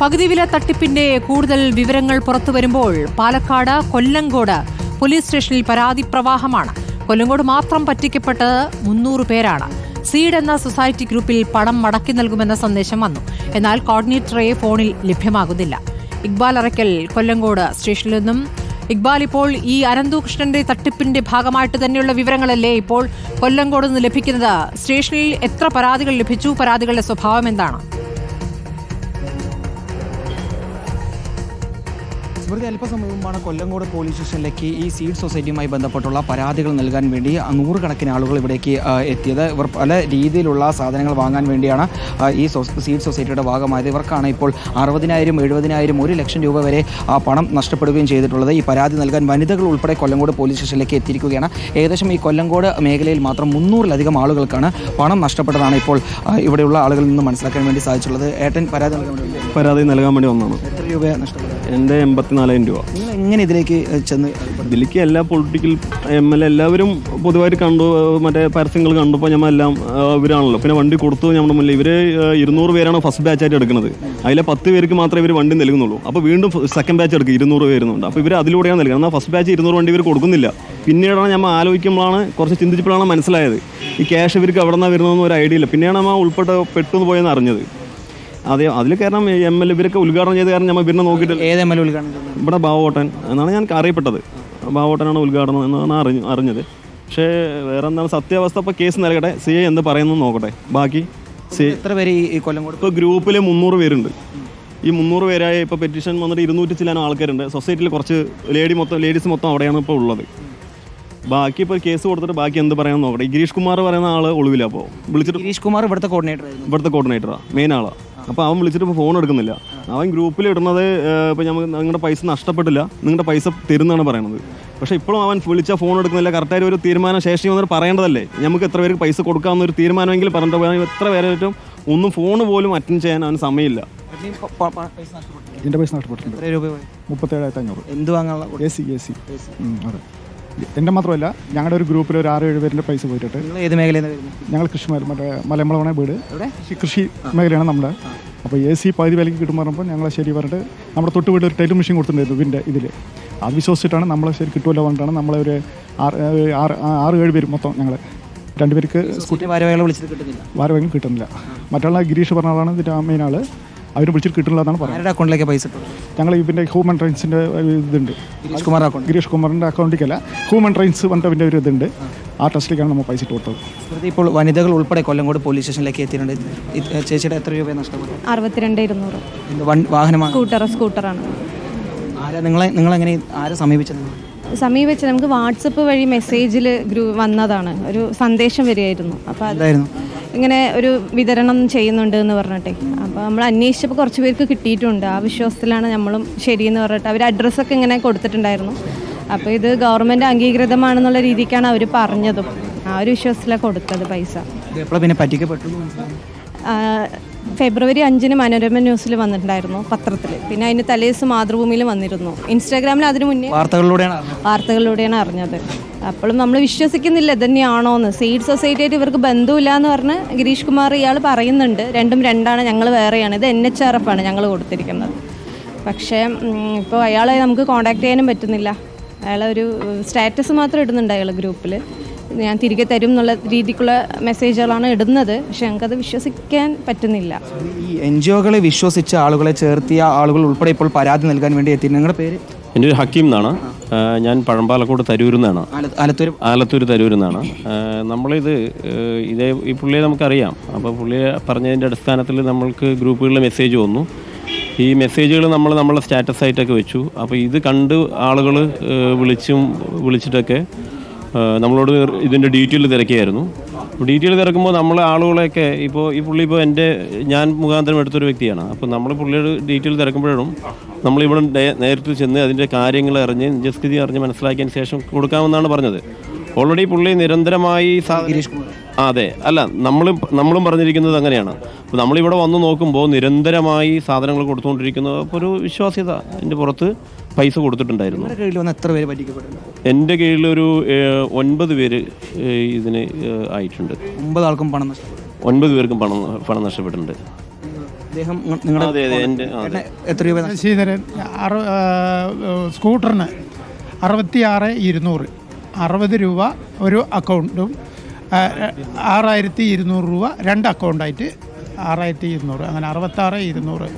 പകുതി വില തട്ടിപ്പിന്റെ കൂടുതൽ വിവരങ്ങൾ പുറത്തു വരുമ്പോൾ പാലക്കാട് കൊല്ലങ്കോട് പോലീസ് സ്റ്റേഷനിൽ പരാതി പ്രവാഹമാണ്. കൊല്ലങ്കോട് മാത്രം പറ്റിക്കപ്പെട്ടത് മുന്നൂറ് പേരാണ്. സീഡ് എന്ന സൊസൈറ്റി ഗ്രൂപ്പിൽ പണം മടക്കി നൽകുമെന്ന സന്ദേശം വന്നു. എന്നാൽ കോർഡിനേറ്ററെ ഫോണിൽ ലഭ്യമാകുന്നില്ല. ഇക്ബാൽ അറയ്ക്കൽ കൊല്ലങ്കോട് സ്റ്റേഷനിൽ നിന്നും. ഇക്ബാൽ ഇപ്പോൾ ഈ അനന്തുകൃഷ്ണന്റെ തട്ടിപ്പിന്റെ ഭാഗമായിട്ട് തന്നെയുള്ള വിവരങ്ങളല്ലേ ഇപ്പോൾ കൊല്ലങ്കോട് നിന്ന് ലഭിക്കുന്നത്? സ്റ്റേഷനിൽ എത്ര പരാതികൾ ലഭിച്ചു? പരാതികളുടെ സ്വഭാവം എന്താണ്? സ്മൃതി അല്പസമയം മുമ്പാണ് കൊല്ലങ്കോട് പോലീസ് സ്റ്റേഷനിലേക്ക് ഈ സീഡ് സൊസൈറ്റിയുമായി ബന്ധപ്പെട്ടുള്ള പരാതികൾ നൽകാൻ വേണ്ടി നൂറുകണക്കിന് ആളുകൾ ഇവിടേക്ക് എത്തിയത്. ഇവർ പല രീതിയിലുള്ള സാധനങ്ങൾ വാങ്ങാൻ വേണ്ടിയാണ് ഈ സീഡ് സൊസൈറ്റിയുടെ ഭാഗമായത്. ഇവർക്കാണ് ഇപ്പോൾ അറുപതിനായിരം എഴുപതിനായിരം ഒരു ലക്ഷം രൂപ വരെ ആ പണം നഷ്ടപ്പെടുകയും ചെയ്തിട്ടുള്ളത്. ഈ പരാതി നൽകാൻ വനിതകൾ ഉൾപ്പെടെ കൊല്ലങ്കോട് പോലീസ് സ്റ്റേഷനിലേക്ക് എത്തിയിരിക്കുകയാണ്. ഏകദേശം ഈ കൊല്ലങ്കോട് മേഖലയിൽ മാത്രം മുന്നൂറിലധികം ആളുകൾക്കാണ് പണം നഷ്ടപ്പെട്ടതാണ് ഇപ്പോൾ ഇവിടെയുള്ള ആളുകളിൽ നിന്ന് മനസ്സിലാക്കാൻ വേണ്ടി സാധിച്ചുള്ളത് ഏട്ടൻ പരാതി നൽകാൻ വേണ്ടി പരാതി നൽകാൻ വേണ്ടി വന്നതാണ്. എത്ര രൂപ നഷ്ടപ്പെട്ടത്? എന്റെ എൺപത്തിനാലായിരം രൂപ. നിങ്ങൾ എങ്ങനെ ഇതിലേക്ക് ചെന്ന് ഇതിലേക്ക് എല്ലാ പൊളിറ്റിക്കൽ എം എൽ എ എല്ലാവരും പൊതുവായിട്ട് കണ്ടു മറ്റേ പരസ്യങ്ങൾ കണ്ടപ്പോൾ ഞമ്മ എല്ലാം ഇവരാണല്ലോ. പിന്നെ വണ്ടി കൊടുത്തു നമ്മുടെ മുന്നിൽ. ഇവർ ഇരുന്നൂറ് പേരാണ് ഫസ്റ്റ് ബാച്ച് ആയിട്ട് എടുക്കുന്നത്. അതിലെ പത്ത് പേർക്ക് മാത്രമേ ഇവർ വണ്ടി നൽകുന്നുള്ളൂ. അപ്പോൾ വീണ്ടും സെക്കൻഡ് ബാച്ച് എടുക്കും. ഇരുന്നൂറ് പേരുന്നുണ്ട് അപ്പോൾ ഇവർ അതിലൂടെയാണ് നൽകുന്നത്. എന്നാൽ ഫസ്റ്റ് ബാച്ച് ഇരുന്നൂറ് വണ്ടി ഇവർ കൊടുക്കുന്നില്ല. പിന്നീടാണ് നമ്മൾ ആലോചിക്കുമ്പോഴാണ് കുറച്ച് ചിന്തിച്ചപ്പോഴാണ് മനസ്സിലായത്. ഈ ക്യാഷ് ഇവർക്ക് എവിടെ നിന്നാണ് വരുന്നതെന്ന് ഒരു ഐഡിയ ഇല്ല. പിന്നെയാണ് നമ്മൾ ഉൾപ്പെട്ട് പെട്ടെന്ന് പോയെന്ന് അറിഞ്ഞത്. അതെ അതിൽ കാരണം എം എൽ എ ഇവരൊക്കെ ഉദ്ഘാടനം ചെയ്ത കാരണം നമ്മൾ ഇവരെ നോക്കിയിട്ട് ഏത് എം എൽ ഉദ്ഘാടനം? ഇവിടെ ബാവോട്ടൻ എന്നാണ് ഞാൻ അറിയപ്പെട്ടത്. ബാവോട്ടനാണ് ഉദ്ഘാടനം എന്നാണ് അറിഞ്ഞു അറിഞ്ഞത്. പക്ഷേ വേറെ എന്താണ് സത്യാവസ്ഥ ഇപ്പോൾ കേസ് നൽകട്ടെ. സി ഐ എന്ത് പറയുന്നു നോക്കട്ടെ. ബാക്കി സി എത്ര പേര് ഈ- കൊല്ലം ഇപ്പോൾ ഗ്രൂപ്പിൽ മുന്നൂറ് പേരുണ്ട്. ഈ മുന്നൂറ് പേരായ ഇപ്പോൾ പെറ്റീഷൻ വന്നിട്ട് ഇരുന്നൂറ്റി ചില്ലാനും ആൾക്കാരുണ്ട്. സൊസൈറ്റിയിൽ കുറച്ച് ലേഡി മൊത്തം ലേഡീസ് മൊത്തം അവിടെയാണ് ഇപ്പോൾ ഉള്ളത്. ബാക്കി ഇപ്പോൾ കേസ് കൊടുത്തിട്ട് ബാക്കി എന്ത് പറയാമെന്ന് നോക്കട്ടെ. ഗിരീഷ് കുമാർ പറയുന്ന ആൾ ഒളിവില്ല അപ്പോൾ വിളിച്ചിട്ട് ഗിരീഷ് കുമാർ ഇവിടുത്തെ കോർഡിനേറ്റർ ഇവിടുത്തെ കോർഡിനേറ്ററാണ് മെയിൻ ആളാണ് അപ്പോൾ അവൻ വിളിച്ചിട്ട് ഇപ്പോൾ ഫോൺ എടുക്കുന്നില്ല. അവൻ ഗ്രൂപ്പിൽ ഇടുന്നത് ഇപ്പോൾ നമുക്ക് നിങ്ങളുടെ പൈസ നഷ്ടപ്പെട്ടില്ല. നിങ്ങളുടെ പൈസ തരുന്നതാണ് പറയുന്നത് പക്ഷേ ഇപ്പോഴും അവൻ വിളിച്ചാൽ ഫോൺ എടുക്കുന്നില്ല. കറക്റ്റായിട്ട് ഒരു തീരുമാനം ശേഷം വന്നിട്ട് പറയേണ്ടതല്ലേ? നമുക്ക് എത്ര പേർക്ക് പൈസ കൊടുക്കാമെന്ന് ഒരു തീരുമാനമെങ്കിൽ പറഞ്ഞിട്ട് പോയാൽ എത്ര പേരായിട്ടും ഒന്നും ഫോൺ പോലും അറ്റൻഡ് ചെയ്യാൻ അവന് സമയമില്ല. എന്റെ പൈസ നഷ്ടപ്പെട്ടിട്ടുണ്ട്? മുപ്പത്തേഴായിരത്തി അഞ്ഞൂറ്. എന്ത് വാങ്ങാനുള്ള എ സി എ സി. അതെ. എന്റെ മാത്രമല്ല ഞങ്ങളുടെ ഒരു ഗ്രൂപ്പിൽ ഒരു ആറ് ഏഴ് പേരിന്റെ പൈസ പോയിട്ടുണ്ട്. നിങ്ങൾ ഏത് മേഖലയിൽ നിന്ന് വരുന്നു? ഞങ്ങൾ കൃഷി മേഖല മറ്റേ മലമ്പളമാണ് വീട്? കൃഷി കൃഷി മേഖലയാണ് നമ്മുടെ അപ്പോൾ എ സി പകുതി വിലയ്ക്ക് കിട്ടുമ്പോൾ പറയുമ്പോൾ ഞങ്ങളെ ശരി പറഞ്ഞിട്ട് നമ്മുടെ തൊട്ട് വീട്ടിൽ ഒരു ടൈലും മെഷീൻ കൊടുത്തിട്ടുണ്ടായിരുന്നു ഇതിന്റെ ഇതിൽ അത് വിശ്വസിച്ചിട്ടാണ് നമ്മളെ ശരി കിട്ടുമല്ലോ പറഞ്ഞിട്ടാണ് നമ്മളെ ഒരു ആറ് ആറ് ആറ് ഏഴ് പേര് മൊത്തം ഞങ്ങൾ രണ്ടുപേർക്ക് സ്കൂട്ടി ഭാരവാഹികളെ വിളിച്ചിട്ട് കിട്ടുന്നില്ല. വാരവെങ്കിലും കിട്ടുന്നില്ല. മറ്റുള്ള ഗിരീഷ് പറഞ്ഞ ആളാണ് ഇതിന്റെ മെയിൻ ആൾ അവർ വിളിച്ചിട്ട് കിട്ടുന്നില്ല എന്നാണ് പറയുന്നത്. ആരുടെ അക്കൗണ്ടിലേക്ക് പൈസ ഇട്ടു? ഞങ്ങൾ ഇതിന്റെ ഹ്യൂമൻ റൈറ്റ്സിന്റെ ഇതുണ്ട്. ഗിരീഷ് കുമാർ അക്കൗണ്ട് ഗിരീഷ് കുമാറിന്റെ അക്കൗണ്ടിലേക്കല്ല ഹ്യൂമൻ റൈറ്റ്സ് പറഞ്ഞിട്ട് ഒരു ഇതുണ്ട്. ആ ട്രസ്റ്റിലേക്കാണ് നമ്മൾ പൈസ ഇട്ട് കൊടുത്തത്. സ്മൃതി ഇപ്പോൾ വനിതകൾ ഉൾപ്പെടെ കൊല്ലങ്കോട് പോലീസ് സ്റ്റേഷനിലേക്ക് എത്തിയിട്ടുണ്ട്. ഇത് ചേച്ചിയുടെ എത്ര രൂപ നഷ്ടപ്പെട്ടു അറുപത്തിരണ്ട് ഇരുന്നൂറ്. എന്ത് വൺ- വാഹനമാണ് സ്കൂട്ടർ സ്കൂട്ടറാണ്. ആരാ നിങ്ങളെ നിങ്ങളെങ്ങനെ ആരെ സമീപിച്ചത്? നിങ്ങൾ? സമീപിച്ച് നമുക്ക് വാട്സപ്പ് വഴി മെസ്സേജിൽ ഗ്രൂ വന്നതാണ്. ഒരു സന്ദേശം വരികയായിരുന്നു. അപ്പോൾ അത് എന്തായിരുന്നു? ഇങ്ങനെ ഒരു വിതരണം ചെയ്യുന്നുണ്ട് എന്ന് പറഞ്ഞിട്ടെ. അപ്പോൾ നമ്മൾ അന്വേഷിച്ചപ്പോൾ കുറച്ച് പേർക്ക് കിട്ടിയിട്ടുണ്ട്. ആ വിശ്വാസത്തിലാണ് നമ്മളും ശരിയെന്ന് പറഞ്ഞിട്ട് അവർ അഡ്രസ്സൊക്കെ ഇങ്ങനെ കൊടുത്തിട്ടുണ്ടായിരുന്നു. അപ്പോൾ ഇത് ഗവൺമെന്റ് അംഗീകൃതമാണെന്നുള്ള രീതിക്കാണ് അവർ പറഞ്ഞതും. ആ ഒരു വിശ്വാസത്തിലാണ് കൊടുത്തത് പൈസ. പിന്നെ പറ്റിക്കപ്പെട്ടു ഫെബ്രുവരി അഞ്ചിന് മനോരമ ന്യൂസിൽ വന്നിട്ടുണ്ടായിരുന്നു പത്രത്തിൽ പിന്നെ അതിന് തലേദിവസം മാതൃഭൂമിയിൽ വന്നിരുന്നു. ഇൻസ്റ്റാഗ്രാമിൽ അതിന് മുന്നേ വാർത്തകളിലൂടെയാണ്. വാർത്തകളിലൂടെയാണ് അറിഞ്ഞത്. അപ്പോഴും നമ്മൾ വിശ്വസിക്കുന്നില്ല ഇതന്നെയാണോന്ന്. സീഡ് സൊസൈറ്റി ആയിട്ട് ഇവർക്ക് ബന്ധമില്ല എന്ന് പറഞ്ഞ് ഗിരീഷ് കുമാർ ഇയാൾ പറയുന്നുണ്ട്. രണ്ടും രണ്ടാണ് ഞങ്ങൾ വേറെയാണ്. ഇത് എൻ എച്ച് ആർ എഫ് ആണ് ഞങ്ങൾ കൊടുത്തിരിക്കുന്നത്. പക്ഷേ ഇപ്പോൾ അയാളെ നമുക്ക് കോൺടാക്ട് ചെയ്യാനും പറ്റുന്നില്ല. അയാളെ ഒരു സ്റ്റാറ്റസ് മാത്രം ഇടുന്നുണ്ട് അയാൾ ഗ്രൂപ്പിൽ ഞാൻ തിരികെ തരും എന്നുള്ള രീതിക്കുള്ള മെസ്സേജുകളാണ് ഇടുന്നത്. പക്ഷെ ഞങ്ങൾക്കത് വിശ്വസിക്കാൻ പറ്റുന്നില്ല. ഈ എൻ ജി ഒകളെ വിശ്വസിച്ച ആളുകളെ ചേർത്തിയ ആളുകൾ ഉൾപ്പെടെ ഇപ്പോൾ പരാതി നൽകാൻ വേണ്ടി എത്തി നിങ്ങളുടെ പേര്? എന്റെ ഒരു ഹക്കീം എന്നാണ്. ഞാൻ പഴമ്പാലക്കോട് തരൂരിൽ നിന്നാണ്. ആല- ആലത്തൂർ ആലത്തൂർ തരൂരിൽ നിന്നാണ്. നമ്മളിത് ഇതേ ഈ പുള്ളിയെ നമുക്കറിയാം. അപ്പോൾ പുള്ളിയെ പറഞ്ഞതിന്റെ അടിസ്ഥാനത്തിൽ നമ്മൾക്ക് ഗ്രൂപ്പുകളിൽ മെസ്സേജ് വന്നു. ഈ മെസ്സേജുകൾ നമ്മൾ നമ്മളെ സ്റ്റാറ്റസ് ആയിട്ടൊക്കെ വെച്ചു. അപ്പോൾ ഇത് കണ്ട് ആളുകൾ വിളിച്ചും വിളിച്ചിട്ടൊക്കെ നമ്മളോട് ഇതിന്റെ ഡീറ്റെയിൽ തിരക്കിയായിരുന്നു. ഡീറ്റെയിൽ തിരക്കുമ്പോൾ നമ്മളെ ആളുകളെയൊക്കെ ഇപ്പോൾ ഈ പുള്ളി ഇപ്പോൾ എന്റെ ഞാൻ മുഖാന്തരം എടുത്തൊരു വ്യക്തിയാണ്. അപ്പോൾ നമ്മൾ പുള്ളിയുടെ ഡീറ്റെയിൽ തിരക്കുമ്പോഴും നമ്മളിവിടെ നേരിട്ട് ചെന്ന് അതിന്റെ കാര്യങ്ങൾ അറിഞ്ഞ് നിജസ്ഥിതി അറിഞ്ഞ് മനസ്സിലാക്കിയതിന് ശേഷം കൊടുക്കാമെന്നാണ് പറഞ്ഞത്. ഓൾറെഡി പുള്ളി നിരന്തരമായി അതെ. അല്ല നമ്മളും നമ്മളും പറഞ്ഞിരിക്കുന്നത് അങ്ങനെയാണ്. അപ്പോൾ നമ്മളിവിടെ വന്ന് നോക്കുമ്പോൾ നിരന്തരമായി സാധനങ്ങൾ കൊടുത്തുകൊണ്ടിരിക്കുന്ന അപ്പോൾ ഒരു വിശ്വാസ്യത എന്റെ പുറത്ത് പൈസ കൊടുത്തിട്ടുണ്ടായിരുന്നു. എന്റെ കീഴിൽ ഒരു ഒൻപത് പേര് ഇതിന് ആയിട്ടുണ്ട്. ഒമ്പത് ആൾക്കും പണം ഒൻപത് പേർക്കും പണം പണം നഷ്ടപ്പെട്ടിട്ടുണ്ട്. അദ്ദേഹം നിങ്ങളുടെ അതെ അതെ എന്റെ അതെ. എത്ര രൂപ ശശീധരൻ അറു ആ, സ്കൂട്ടറിന് ഇരുന്നൂറ്. അറുപത് രൂപ ഒരു അക്കൗണ്ടും ആറായിരത്തി ഇരുന്നൂറ് രൂപ രണ്ട് അക്കൗണ്ടായിട്ട് ആറായിരത്തി ഇരുന്നൂറ് അങ്ങനെ അറുപത്താറ് ഇരുന്നൂറ്.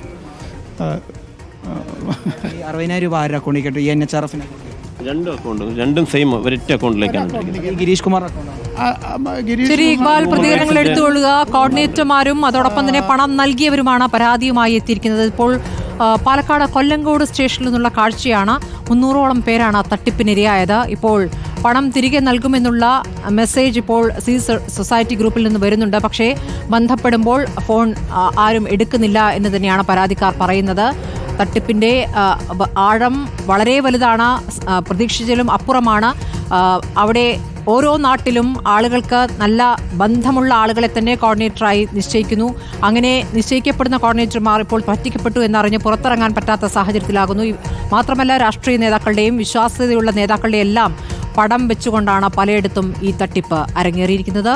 അറുപതിനായിരം രൂപ ആരുടെ അക്കൗണ്ടിൽ എൻ എച്ച് ആർ എഫിന് രണ്ടും അക്കൗണ്ട് രണ്ടും സെയിം ഒരൊറ്റ അക്കൗണ്ടിലേക്കാണ് ഗിരീഷ് കുമാർ ശരി ഇക്ബാൽ പ്രതികരണങ്ങൾ എടുത്തുകൊള്ളുക കോർഡിനേറ്റർമാരും അതോടൊപ്പം തന്നെ പണം നൽകിയവരുമാണ് പരാതിയുമായി എത്തിയിരിക്കുന്നത്. ഇപ്പോൾ പാലക്കാട് കൊല്ലങ്കോട് സ്റ്റേഷനിൽ നിന്നുള്ള കാഴ്ചയാണ്. മുന്നൂറോളം പേരാണ് തട്ടിപ്പിനിരയായത്. ഇപ്പോൾ പണം തിരികെ നൽകുമെന്നുള്ള മെസ്സേജ് ഇപ്പോൾ സി സൊസൈറ്റി ഗ്രൂപ്പിൽ നിന്ന് വരുന്നുണ്ട്. പക്ഷേ ബന്ധപ്പെടുമ്പോൾ ഫോൺ ആരും എടുക്കുന്നില്ല എന്ന് തന്നെയാണ് പരാതിക്കാർ പറയുന്നത്. തട്ടിപ്പിന്റെ ആ, ആഴം വളരെ വലുതാണ് പ്രതീക്ഷിച്ചതിലും അപ്പുറമാണ്. അവിടെ ഓരോ നാട്ടിലും ആളുകൾക്ക് നല്ല ബന്ധമുള്ള ആളുകളെ തന്നെ കോർഡിനേറ്ററായി നിശ്ചയിക്കുന്നു. അങ്ങനെ നിശ്ചയിക്കപ്പെടുന്ന കോർഡിനേറ്റർമാർ ഇപ്പോൾ പറ്റിക്കപ്പെട്ടു എന്നറിഞ്ഞ് പുറത്തിറങ്ങാൻ പറ്റാത്ത സാഹചര്യത്തിലാകുന്നു. മാത്രമല്ല രാഷ്ട്രീയ നേതാക്കളുടെയും വിശ്വാസ്യതയുള്ള നേതാക്കളുടെയും എല്ലാം പടം വെച്ചുകൊണ്ടാണ് പലയിടത്തും ഈ തട്ടിപ്പ് അരങ്ങേറിയിരിക്കുന്നത്.